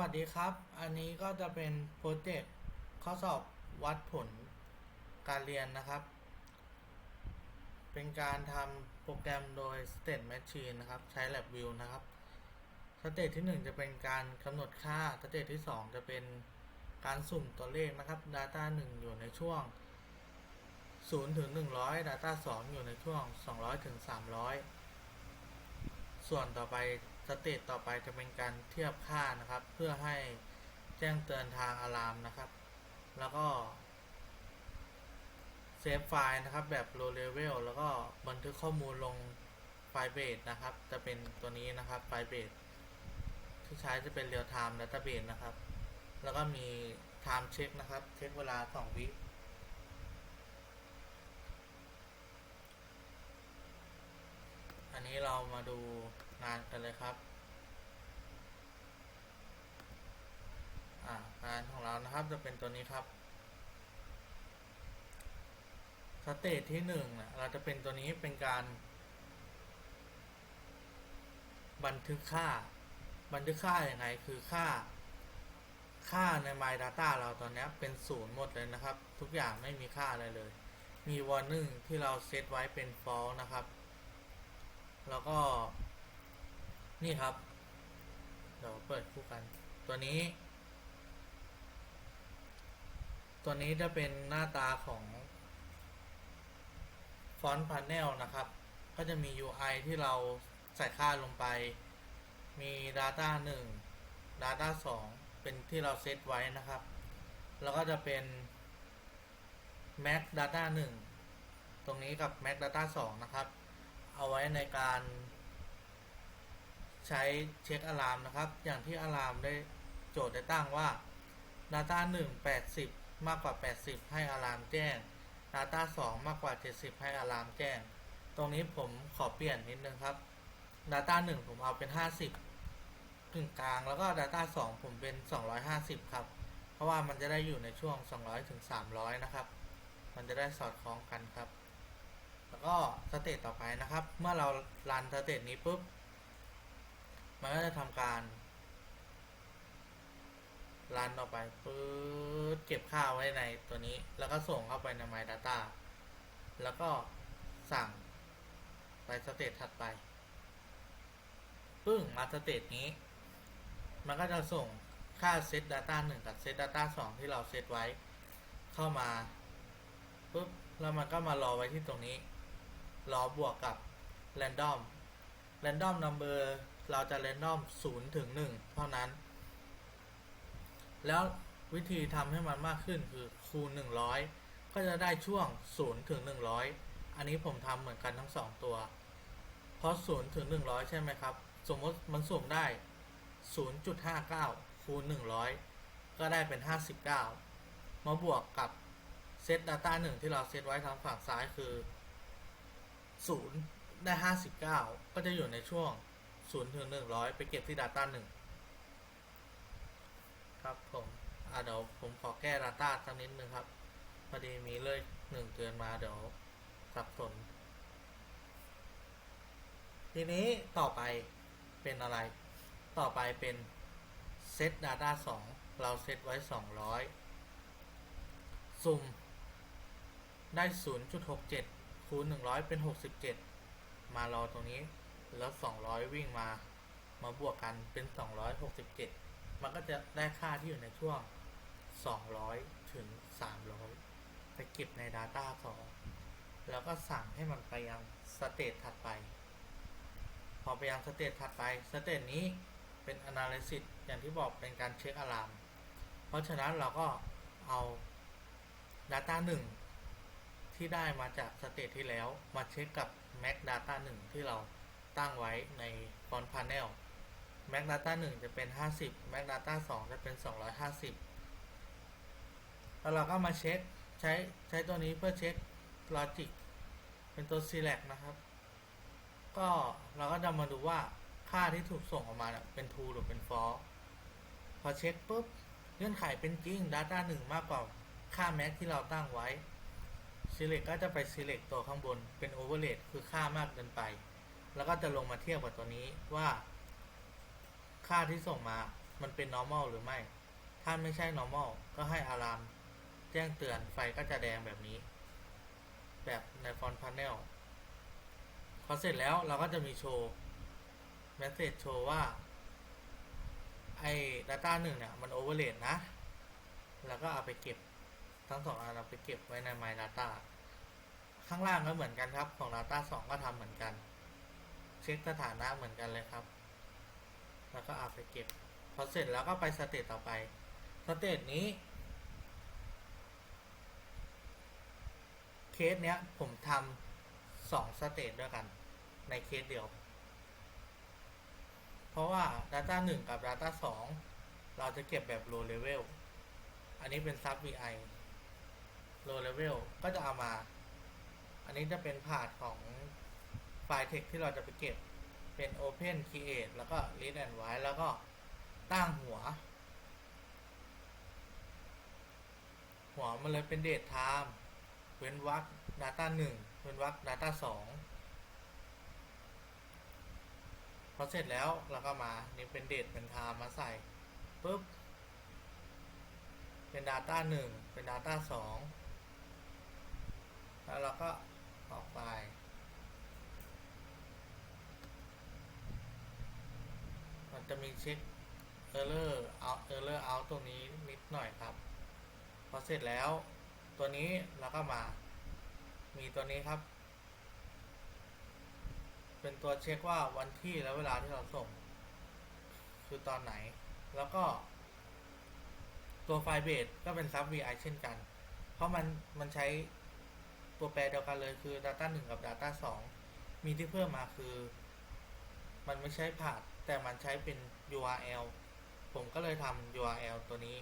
วัสดีครับ อันนี้ก็จะเป็นโปรเจกต์ข้อสอบวัดผลการเรียนนะครับ เป็นการทำโปรแกรมโดย State Machine นะครับ ใช้ LabVIEW นะครับ สเตจที่ 1 จะเป็นการกำหนดค่า สเตจที่ 2 จะเป็นการสุ่มตัวเลขนะครับ Data 1 อยู่ในช่วง 0 ถึง 100 Data 2 อยู่ในช่วง 200 ถึง 300 ส่วนต่อไป สเตจต่อไปจะเป็นการเทียบค่านะครับ เพื่อให้แจ้งเตือนทางอะลามนะครับ แล้วก็เซฟไฟล์นะครับแบบ low level แล้วก็บันทึกข้อมูลลงไฟล์เบสนะครับ จะเป็นตัวนี้นะครับไฟล์เบสที่ใช้จะเป็น real time database นะครับ แล้วก็มี time check นะครับ เช็คเวลา 2 วิอันนี้เรามาดู งานกันเลยครับงานของเรานะครับจะเป็นตัวนี้ครับสเตจที่หนึ่งนะเราจะเป็นตัวนี้เป็นการ บันทึกค่า บันทึกค่าอย่างไงคือค่า ค่าใน My Data เราตอนนี้เป็นศูนย์หมดเลยนะครับ ทุกอย่างไม่มีค่าอะไรเลย มี warning ที่เราเซตไว้เป็น false นะครับ แล้วก็ นี่ครับเดี๋ยวเปิดคู่กัน ตัวนี้ ตัวนี้จะเป็นหน้าตาของฟอนต์พา n e l นะครับ ก็จะมี UI ที่เราใส่ค่าลงไป มี Data 1 Data 2 เป็นที่เราเซตไว้นะครับ แล้วก็จะเป็น Max Data 1 ตรงนี้กับ Max Data 2 นะครับ เอาไว้ในการ ใช้เช็คอะลามนะครับ อย่างที่อะลามได้โจทย์ได้ตั้งว่า Data 1 80 มากกว่า 80 ให้อะลามแจ้ง Data 2 มากกว่า 70 ให้อะลามแจ้ง ตรงนี้ผมขอเปลี่ยนนิดนึงครับ Data 1 ผมเอาเป็น 50กึ่งกลางแล้วก็ Data 2 ผมเป็น 250 ครับ เพราะว่ามันจะได้อยู่ในช่วง 200ถึง300 นะครับ มันจะได้สอดคล้องกันครับ แล้วก็สเตจต่อไปนะครับ เมื่อเรารันสเตจนี้ปุ๊บ มันก็จะทำการรันออกไปปื๊ดเก็บค่าไว้ในตัวนี้ แล้วก็ส่งเข้าไปใน My Data แล้วก็สั่งไปสเตจถัดไป ปึ้งมาสเตจนี้ มันก็จะส่งค่าเซต Data 1 กับเซต Data 2 ที่เราเซตไว้ เข้ามาปุ๊บแล้วมันก็มารอไว้ที่ตรงนี้ รอบวกกับ Random Random Number เราจะ Random 0ถึง1เท่านั้น แล้ววิธีทำให้มันมากขึ้นคือคูณ 100 ก็จะได้ช่วง0ถึง100 อันนี้ผมทำเหมือนกันทั้ง 2 ตัว เพราะ0ถึง100 ใช่ไหมครับ สมมติมันสุ่มได้ 0.59 คูณ 100 ก็ได้เป็น 59 มาบวกกับเซต Data 1 ที่เราเซตไว้ทางฝั่งซ้ายคือ 0 ได้ 59 ก็จะอยู่ในช่วง0 ถึง100ไปเก็บที่ Data 1ครับผมอ่าเดี๋ยวผมขอแก้ Data สักนิดนึงครับ พอดีมีเลขหนึ่งเกินมาเดี๋ยวสับสน ทีนี้ต่อไปเป็นอะไร ต่อไปเป็นเซต Data 2 เราเซตไว้ 200ซุ่มได้ 0.67 คูณ 100 เป็น 67 มารอตรงนี้ แล้ว200วิ่งมา มาบวกกันเป็น267มันก็จะได้ค่าที่อยู่ในช่วง200ถึง300ไปเก็บใน Data 2 แล้วก็สั่งให้มันไปยังสเตจถัดไป พอไปยังสเตจถัดไปสเตจนี้เป็น Analysis อย่างที่บอกเป็นการเช็คอะลาม เพราะฉะนั้นเราก็เอา Data 1 ที่ได้มาจากสเตจที่แล้วมาเช็คกับ Mac Data 1 ที่เรา ตั้งไว้ใน Front Panel Mac Data 1 จะเป็น 50 Mac Data 2 จะเป็น 250 แล้วเราก็มาเช็คใช้ใช้ตัวนี้เพื่อเช็ค Logic เป็นตัว Select นะครับ ก็เราก็จะมาดูว่าค่าที่ถูกส่งออกมาเป็น true หรือเป็น false พอเช็คปุ๊บเงื่อนไขเป็นจริง Data 1 มากกว่าค่า Max ที่เราตั้งไว้ Select ก็จะไป Select ตัวข้างบนเป็น Overrate คือค่ามากเกินไป แล้วก็จะลงมาเทียบกับตัวนี้ว่า ค่าที่ส่งมามันเป็น normal หรือไม่ ถ้าไม่ใช่ normal ก็ให้อะลามแจ้งเตือนไฟก็จะแดงแบบนี้ แบบในฟอนต์พาเนลพอเสร็จแล้วเราก็จะมีโชว์ message โชว์ว่า ไอ้ data หนึ่งเนี่ย มัน overload นะ แล้วก็เอาไปเก็บทั้งสองอันเราไปเก็บไว้ใน my data ข้างล่างก็เหมือนกันครับ ของ data 2 ก็ทำเหมือนกัน เช็คสถานะเหมือนกันเลยครับ แล้วก็เอาไปเก็บ พอเสร็จแล้วก็ไปสเตจต่อไป สเตจนี้ เคสเนี้ยผมทำสองสเตจด้วยกัน ในเคสเดียว เพราะว่า Data 1 กับ Data 2 เราจะเก็บแบบ low level อันนี้เป็น sub vi low level ก็จะเอามา อันนี้จะเป็นพาของ ไฟล์ text ที่เราจะไปเก็บเป็น open create แล้วก็ read and write แล้วก็ตั้งหัว หัวมันเลยเป็น date time เว้นวรรค data 1เว้นวรรค data 2พอเสร็จแล้วเราก็มานี่เป็น date เป็น time มาใส่ปุ๊บ เป็น data 1เป็น data 2แล้วเราก็ออกไป มัน จะมีเช็ค error out error out ตรงนี้นิดหน่อยครับ พอเสร็จแล้วตัวนี้เราก็มา มีตัวนี้ครับ เป็นตัวเช็คว่าวันที่และเวลาที่เราส่ง คือตอนไหน แล้วก็ ตัวไฟล์เบสก็เป็น sub vi เช่นกัน เพราะมันมันใช้ตัวแปรเดียวกันเลยคือ data 1 กับ data 2 มีที่เพิ่มมาคือ มันไม่ใช้ผ่าน แต่มันใช้เป็น URL ผมก็เลยทำ URL ตัวนี้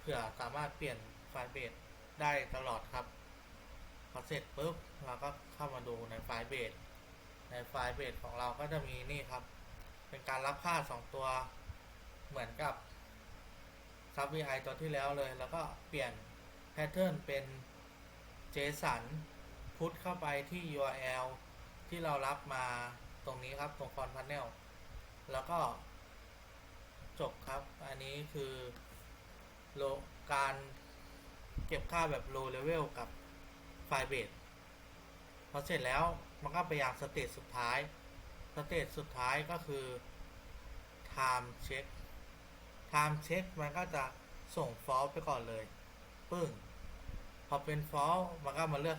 เพื่อสามารถเปลี่ยนไฟล์เบสได้ตลอดครับพอเสร็จปุ๊บเราก็เข้ามาดูในไฟล์เบสในไฟล์เบสของเราก็จะมีนี่ครับ เป็นการรับค่า 2 ตัวเหมือนกับ sub vi ตัวที่แล้วเลย แล้วก็เปลี่ยนแพทเทิร์นเป็น JSON พุทเข้าไปที่ URL ที่เรารับมาตรงนี้ครับ ตรงฟอนต์พาเนล แล้วก็ จบครับ อันนี้คือโลการเก็บค่าแบบ low level กับไฟล์เบสพอเสร็จแล้วมันก็ไปยังสเตจสุดท้าย สเตจสุดท้ายก็คือ time check time check มันก็จะส่ง false ไปก่อนเลย ปึ้ง พอเป็น false มันก็มาเลือก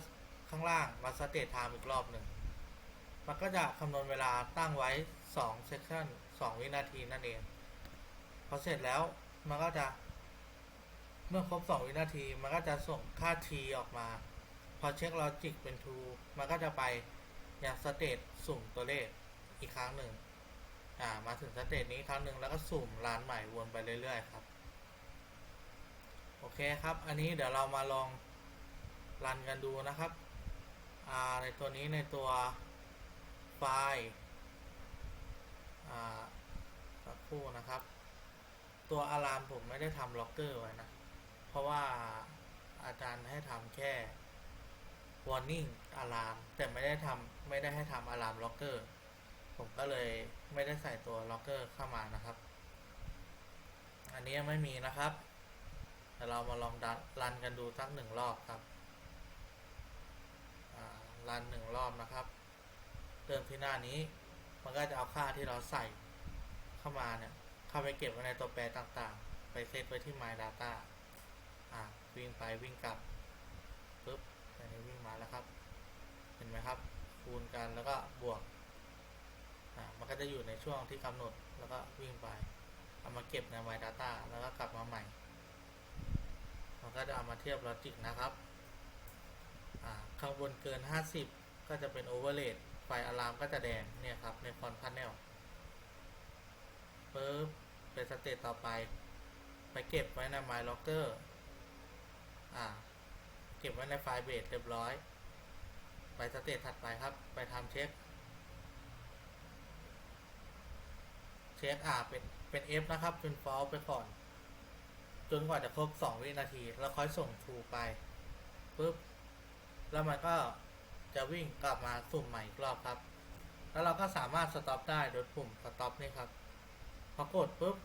ข้างล่างมา state time อีกรอบหนึ่ง มันก็จะคำนวณเวลาตั้งไว้2 section 2 วินาทีนั่นเอง พอเสร็จแล้วมันก็จะเมื่อครบ 2 วินาที มันก็จะส่งค่า t ออกมา พอเช็ค logic เป็น true มันก็จะไปยังสเตจสุ่มตัวเลขอีกครั้งหนึ่งอ่ามาถึงสเตจนี้ครั้งหนึ่งแล้วก็สุ่มร้านใหม่วนไปเรื่อยๆครับ โอเคครับ อันนี้เดี๋ยวเรามาลองรันกันดูนะครับอ่าในตัวนี้ในตัว ล์สักครู่นะครับ ตัวอะลามผมไม่ได้ทำล็อกเกอร์ไว้นะ เพราะว่าอาจารย์ให้ทำแค่ warning อะลามแต่ไม่ได้ทำไม่ได้ให้ทำอะลามล็อกเกอร์ ผมก็เลยไม่ได้ใส่ตัวล็อกเกอร์เข้ามานะครับ อันนี้ไม่มีนะครับเดี๋ยวเรามาลองดันรันกันดูสักหนึ่งรอบครับรันหนึ่งรอบนะครับ เติมที่หน้านี้ มันก็จะเอาค่าที่เราใส่เข้ามาเนี่ยเข้าไปเก็บไว้ในตัวแปรต่างๆ ไปเซตไว้ที่ my data อ่าวิ่งไปวิ่งกลับปุ๊บอันนี้วิ่งมาแล้วครับ เห็นไหมครับ คูณกันแล้วก็บวกอ่ามันก็จะอยู่ในช่วงที่กำหนดแล้วก็วิ่งไปเอามาเก็บใน my data แล้วก็กลับมาใหม่ มันก็จะเอามาเทียบลอจิกนะครับ อ่าข้างบนเกิน 50 ก็จะเป็น overload ไฟอะลามก็จะแดงเนี่ยครับในฟอนต์พาเนลปึ๊บเป็นสเตจต่อไป ไปเก็บไว้ใน My Locker อ่า เก็บไว้ในไฟล์เบสเรียบร้อย ไปสเตจถัดไปครับ ไปทำเช็ค เช็คอ่าเป็นเป็น F นะครับ เป็น false ไปก่อน จนกว่าจะครบ 2 วินาที แล้วค่อยส่ง true ไปปึ๊บ แล้วมันก็ จะวิ่งกลับมาสุ่มใหม่อีกรอบครับ แล้วเราก็สามารถสต็อปได้โดยปุ่มสต็อปนี่ครับ พอกดปุ๊บ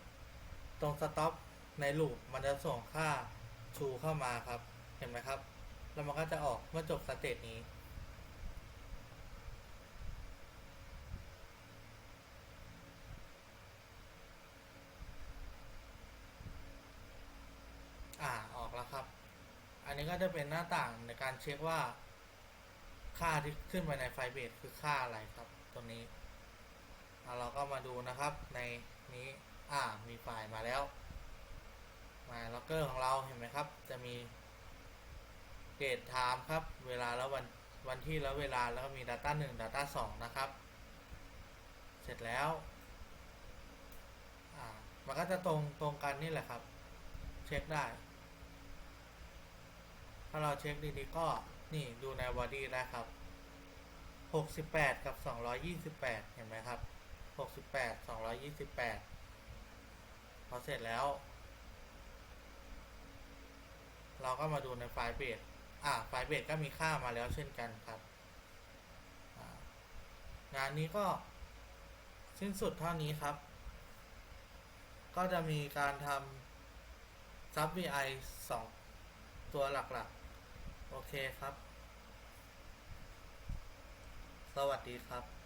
ตรงสต็อปในลูปมันจะส่งค่าชูเข้ามาครับ เห็นไหมครับ แล้วมันก็จะออกเมื่อจบสเตจนี้อ่าออกแล้วครับ อันนี้ก็จะเป็นหน้าต่างในการเช็คว่า ค่าที่ขึ้นไปในไฟเบสคือค่าอะไรครับตรงนี้อะเราก็มาดูนะครับในนี้อ่ามีไฟล์มาแล้วมาล็อกเกอร์ของเราเห็นไหมครับ จะมีเดไทม์ครับ เวลาแล้ววันวันที่แล้วเวลาแล้วก็มี Data 1 Data 2 นะครับ เสร็จแล้วอ่ามันก็จะตรงตรงกันนี่แหละครับ เช็คได้ ถ้าเราเช็คดีๆก็ นี่ดูในบอดี้ได้ครับ 68 กับ 228 เห็นไหมครับ 68 228 พอเสร็จแล้ว เราก็มาดูในไฟล์เบสอ่าไฟล์เบสก็มีค่ามาแล้วเช่นกันครับงานนี้ก็สิ้นสุดเท่านี้ครับ ก็จะมีการทำ sub vi สองตัวหลักๆ โอเคครับ สวัสดีครับ